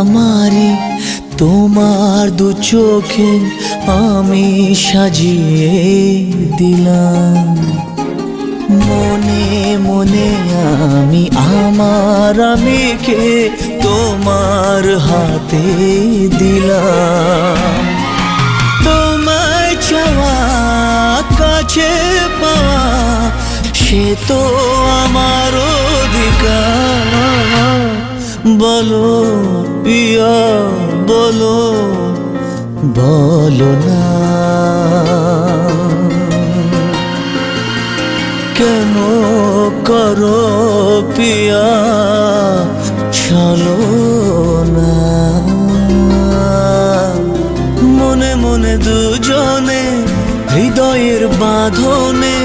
আমারি, তোমার দু চোখে আমি সাজিয়ে দিলাম। মনে মনে আমি, আমার আমিকে তোমার হাতে দিলাম। তোমায় চাওয়া কাছে পাওয়া, সে তো আমার অধিকার বলো পিয়া বলো বলো না। কেন করো পিয়া চলো না। মনে মনে দুজনে, হৃদয়ের বাঁধনে